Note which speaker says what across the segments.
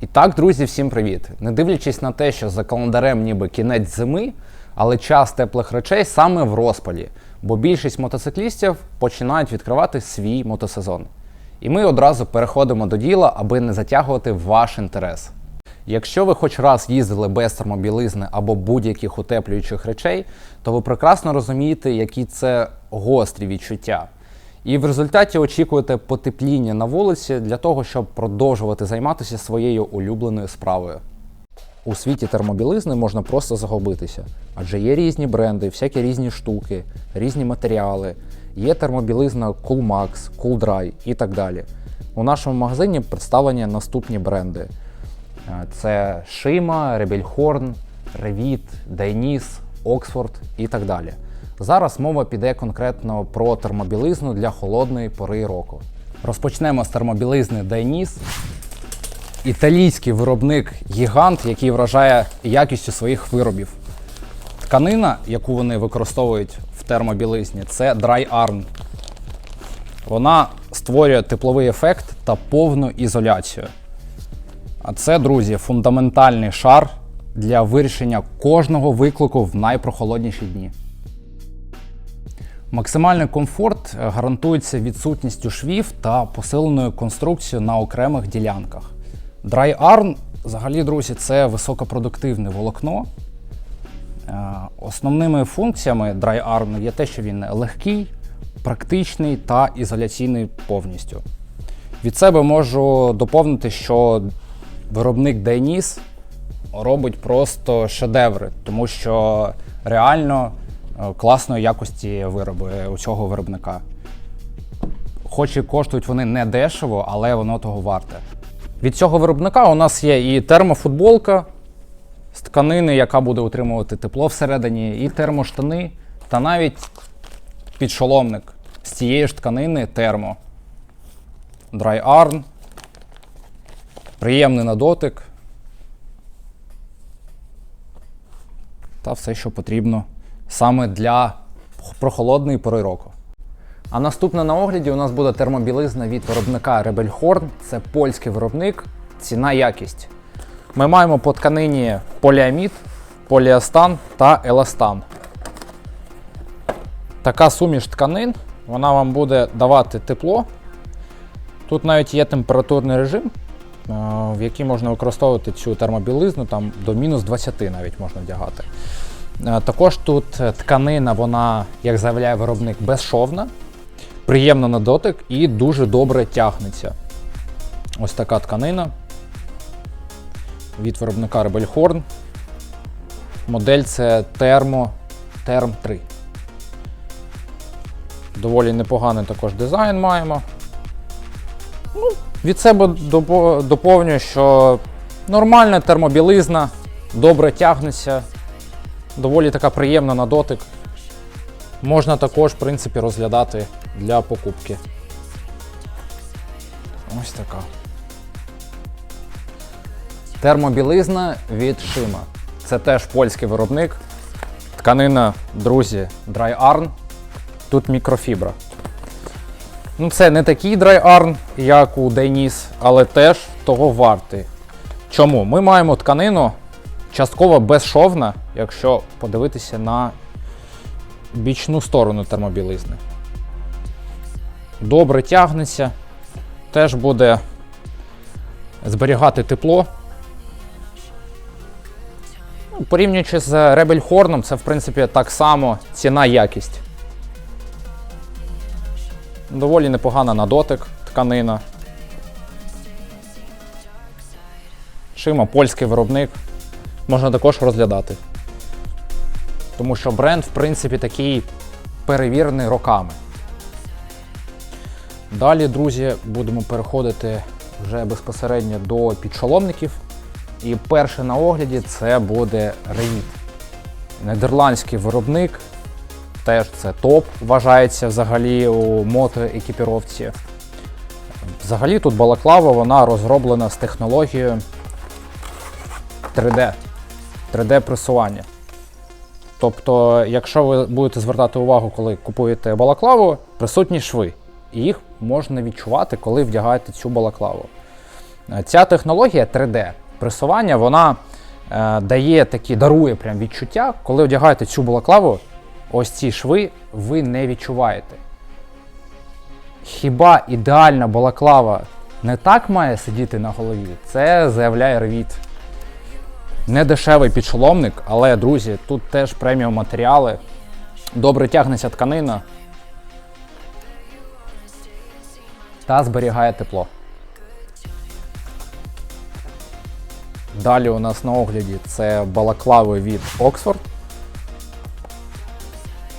Speaker 1: І так, друзі, всім привіт! Не дивлячись на те, що за календарем ніби кінець зими, але час теплих речей саме в розпалі, бо більшість мотоциклістів починають відкривати свій мотосезон. І ми одразу переходимо до діла, аби не затягувати ваш інтерес. Якщо ви хоч раз їздили без термобілизни або будь-яких утеплюючих речей, то ви прекрасно розумієте, які це гострі відчуття. І в результаті очікуєте потепління на вулиці для того, щоб продовжувати займатися своєю улюбленою справою. У світі термобілизни можна просто загубитися, адже є різні бренди, всякі різні штуки, різні матеріали. Є термобілизна Coolmax, Cooldry і так далі. У нашому магазині представлені наступні бренди: Е, це Shima, Rebelhorn, Revit, Dainis, Oxford і так далі. Зараз мова піде конкретно про термобілизну для холодної пори року. Розпочнемо з термобілизни Dainis. Італійський виробник гігант, який вражає якістю своїх виробів. Тканина, яку вони використовують в термобілизні, це Dry Arn. Вона створює тепловий ефект та повну ізоляцію. А це, друзі, фундаментальний шар для вирішення кожного виклику в найпрохолодніші дні. Максимальний комфорт е, гарантується відсутністю швів та посиленою конструкцією на окремих ділянках. Dry Arn, взагалі, друзі, це високопродуктивне волокно. Е, Основними функціями Dry Arm є те, що він легкий, практичний та ізоляційний повністю. Від себе можу доповнити, що виробник Dainis робить просто шедеври, тому що реально класної якості вироби у цього виробника. Хоч і коштують вони не дешево, але воно того варте. Від цього виробника у нас є і термофутболка з тканини, яка буде утримувати тепло всередині, і термоштани, та навіть підшоломник з цієї ж тканини термо. Dry Arn. Приємний на дотик. Та все, що потрібно саме для прохолодної пори року. А наступна на огляді у нас буде термобілизна від виробника Rebelhorn. Це польський виробник, ціна якість. Ми маємо по тканині поліамід, поліастан та еластан. Така суміш тканин, вона вам буде давати тепло. Тут навіть є температурний режим, е, в який можна використовувати цю термобілизну, там до мінус 20 навіть можна вдягати. Е, Також тут е, тканина, вона, як заявляє виробник, безшовна, приємна на дотик і дуже добре тягнеться. Ось така тканина від виробника Rebelhorn. Модель це Thermo Term 3. Доволі непоганий також дизайн маємо. Ну, від себе доповнюю, що нормальна термобілизна, добре тягнеться, доволі така приємна на дотик. Можна також, в принципі, розглядати для покупки. Ось така. Термобілизна від Shima. Це теж польський виробник. Тканина, друзі, Dry Arn. Тут мікрофібра. Ну, це не такий Dry Arn, як у Dainis, але теж того вартий. Чому? Ми маємо тканину частково безшовна, якщо подивитися на бічну сторону термобілизни. Добре тягнеться, теж буде зберігати тепло. Ну, Порівнюючи з Rebel Horn, це в принципі так само ціна якість. Доволі непогана на дотик тканина. Шима польський виробник. Можна також розглядати. Тому що бренд, в принципі, такий перевірений роками. Далі, друзі, будемо переходити вже безпосередньо до підшоломників. І перше на огляді це буде Revit. Нідерландський виробник. Теж це топ вважається взагалі у мотоекіпіровці. Взагалі тут балаклава вона розроблена з технологією 3D, 3D-пресування. Тобто, якщо ви будете звертати увагу, коли купуєте балаклаву, присутні шви. І їх можна відчувати, коли вдягаєте цю балаклаву. Е, Ця технологія 3D пресування, вона е, дає такі, дарує прям відчуття, коли одягаєте цю балаклаву, ось ці шви ви не відчуваєте. Хіба ідеальна балаклава не так має сидіти на голові? Це заявляє Revit. Не дешевий підшоломник, але, друзі, тут теж преміум матеріали. Добре тягнеться тканина. Та зберігає тепло. Далі у нас на огляді це балаклави від Oxford.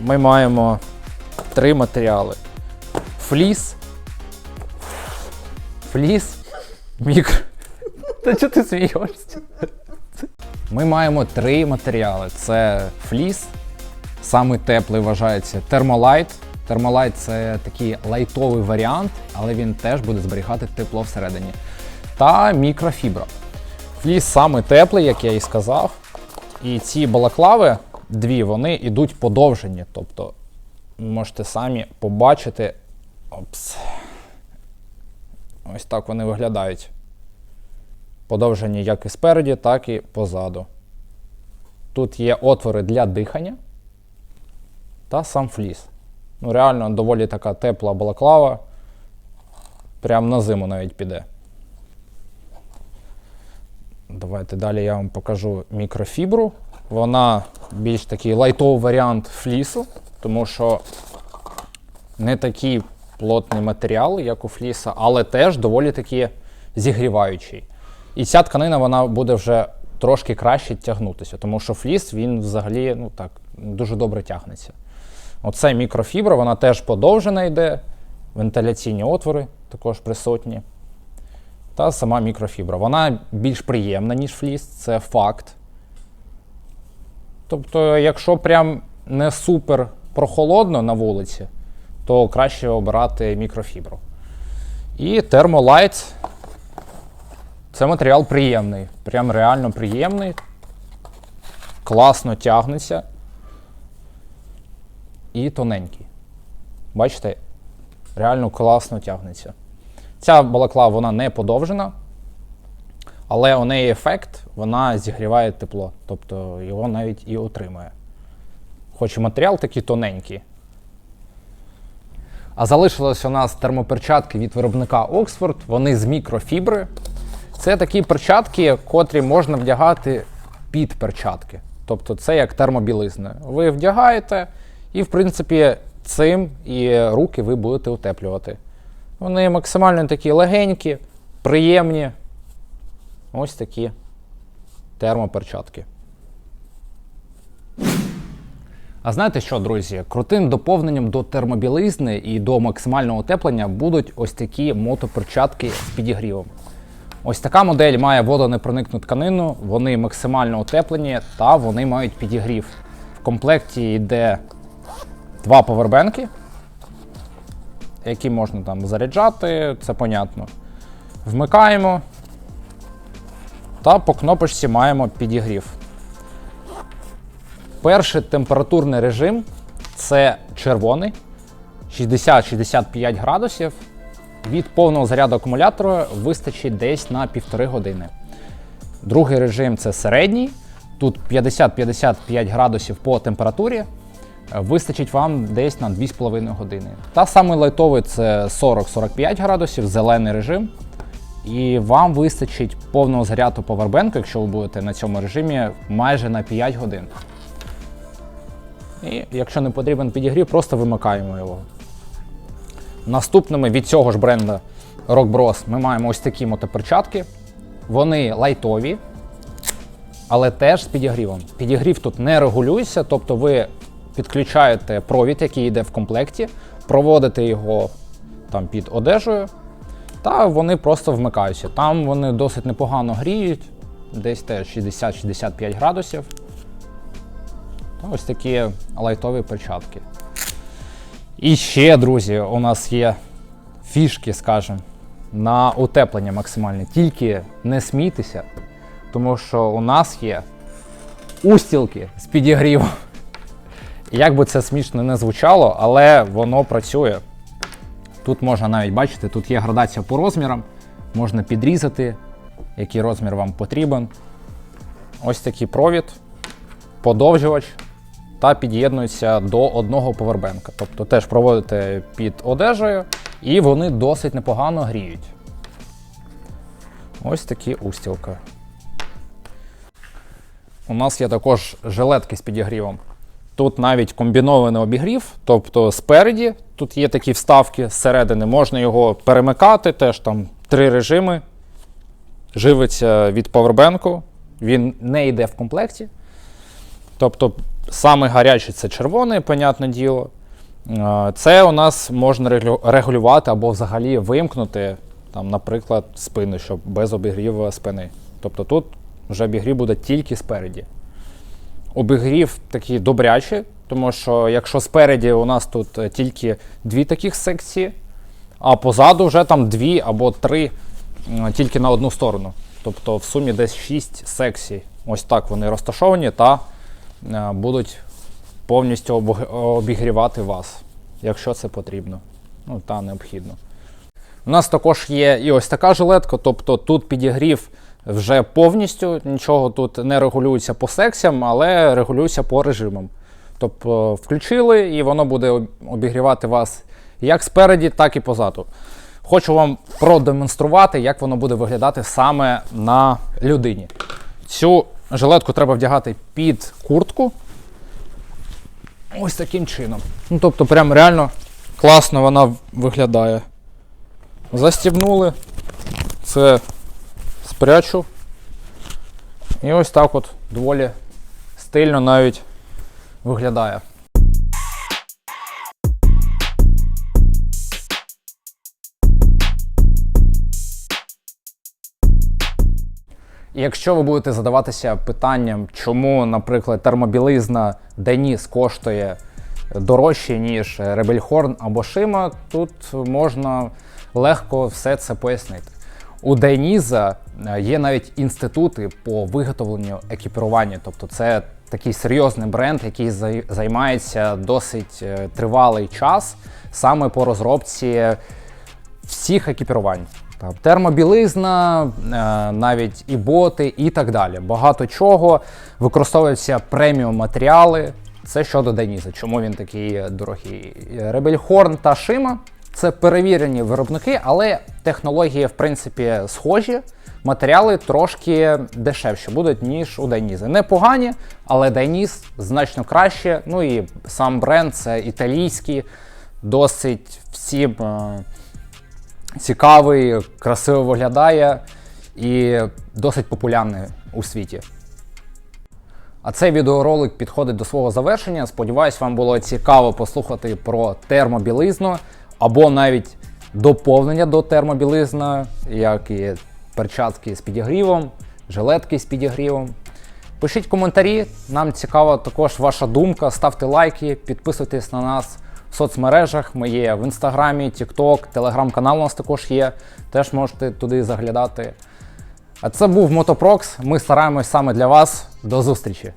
Speaker 1: Ми маємо три матеріали: фліс, фліс, мікро. Та чого ти смієшся? Ми маємо три матеріали: це фліс, Самий теплий вважається термолайт. Термолайт це такий лайтовий варіант, але він теж буде зберігати тепло всередині. Та мікрофібра. Фліс саме теплий, як я і сказав. І ці балаклави, дві, вони йдуть подовжені. Тобто можете самі побачити. Опс. Ось так вони виглядають. Подовжені як і спереді, так і позаду. Тут є отвори для дихання та сам фліс. Ну, реально доволі така тепла балаклава. Прям на зиму навіть піде. Давайте далі я вам покажу мікрофібру. Вона більш такий лайтовий варіант флісу, тому що не такий плотний матеріал, як у фліса, але теж доволі таки зігріваючий. І ця тканина вона буде вже трошки краще тягнутися, тому що фліс він взагалі ну так, дуже добре тягнеться. Оце мікрофібра, вона теж подовжена йде, вентиляційні отвори також присутні. Та сама мікрофібра. Вона більш приємна, ніж фліс, це факт. Тобто, якщо прям не супер прохолодно на вулиці, то краще обирати мікрофібру. І термолайт це матеріал приємний. Прям реально приємний. Класно тягнеться. І тоненький. Бачите, реально класно тягнеться. Ця балаклава вона не подовжена, але у неї ефект, вона зігріває тепло. Тобто його навіть і отримує. Хоч і матеріал такий тоненький. А залишилось у нас термоперчатки від виробника Oxford. Вони з мікрофібри. Це такі перчатки, котрі можна вдягати під перчатки. Тобто це як термобілизна. Ви вдягаєте, і, в принципі, цим і руки ви будете утеплювати. Вони максимально такі легенькі, приємні. Ось такі термоперчатки. А знаєте що, друзі? Крутим доповненням до термобілизни і до максимального утеплення будуть ось такі мотоперчатки з підігрівом. Ось така модель має водонепроникну тканину, вони максимально утеплені та вони мають підігрів. В комплекті йде два повербенки, які можна там заряджати, це понятно. Вмикаємо та по кнопочці маємо підігрів. Перший температурний режим це червоний 60-65 градусів. Від повного заряду акумулятора вистачить десь на півтори години. Другий режим це середній. Тут 50-55 градусів по температурі. Вистачить вам десь на 2,5 години. Та самий лайтовий це 40-45 градусів, зелений режим. І вам вистачить повного заряду повербенку, якщо ви будете на цьому режимі, майже на 5 годин. І якщо не потрібен підігрів, просто вимикаємо його. Наступними від цього ж бренду Rock Bros ми маємо ось такі мотоперчатки. Вони лайтові, але теж з підігрівом. Підігрів тут не регулюється, тобто ви підключаєте провід, який йде в комплекті, проводите його там під одежею, та вони просто вмикаються. Там вони досить непогано гріють, десь теж 60-65 градусів. Ось такі лайтові перчатки. І ще, друзі, у нас є фішки, скажімо, на утеплення максимальне. Тільки не смійтеся, тому що у нас є устілки з підігрівом. Як би це смішно не звучало, але воно працює. Тут можна навіть бачити, тут є градація по розмірам. можна підрізати, який розмір вам потрібен. Ось такий провід, подовжувач та під'єднується до одного повербенка. Тобто теж проводите під одежею, і вони досить непогано гріють. Ось такі устілка. У нас є також жилетки з підігрівом. Тут навіть комбінований обігрів, тобто спереді тут є такі вставки, зсередини можна його перемикати, теж там три режими. Живиться від павербенку, він не йде в комплекті. Тобто, саме гарячий це червоний, понятне діло. Е, Це у нас можна регулювати або взагалі вимкнути, там, наприклад, спину, щоб без обігріву спини. Тобто тут вже обігрів буде тільки спереді. Обігрів такий добрячий, тому що якщо спереді у нас тут е, тільки дві таких секції, а позаду вже там дві або три тільки на одну сторону. Тобто в сумі десь 6 секцій. Ось так вони розташовані та е, будуть повністю обігрівати вас, якщо це потрібно. Ну та необхідно. У нас також є і ось така жилетка, тобто тут підігрів вже повністю, нічого тут не регулюється по секціям, але регулюється по режимам. Тобто включили і воно буде обігрівати вас як спереді, так і позаду. Хочу вам продемонструвати, як воно буде виглядати саме на людині. Цю жилетку треба вдягати під куртку. Ось таким чином. Ну, тобто, прям реально класно вона виглядає. Застібнули. Це спрячу. І ось так от доволі стильно навіть виглядає. Якщо ви будете задаватися питанням, чому, наприклад, термобілизна Деніс коштує дорожче, ніж Ребельхорн або Шима, тут можна легко все це пояснити. У Деніза е, є навіть інститути по виготовленню екіпірування, тобто це такий серйозний бренд, який займається досить е, тривалий час саме по розробці всіх екіпірувань. Там, термобілизна, е, навіть і боти, і так далі. Багато чого використовуються преміум матеріали. Це щодо Деніза. Чому він такий дорогий? Ребельхорн та Шима це перевірені виробники, але технології, в принципі, схожі. Матеріали трошки дешевші будуть, ніж у Деніза. Непогані, але Деніс значно краще. Ну і сам бренд це італійський, досить всім. Цікавий, красиво виглядає і досить популярний у світі. А цей відеоролик підходить до свого завершення. Сподіваюсь, вам було цікаво послухати про термобілизну або навіть доповнення до термобілизни, як і перчатки з підігрівом, жилетки з підігрівом. Пишіть коментарі, нам цікава також ваша думка. Ставте лайки, підписуйтесь на нас в соцмережах. Ми є в інстаграмі, Тікток, телеграм-канал у нас також є. Теж можете туди заглядати. А це був Мотопрокс. Ми стараємось саме для вас. До зустрічі!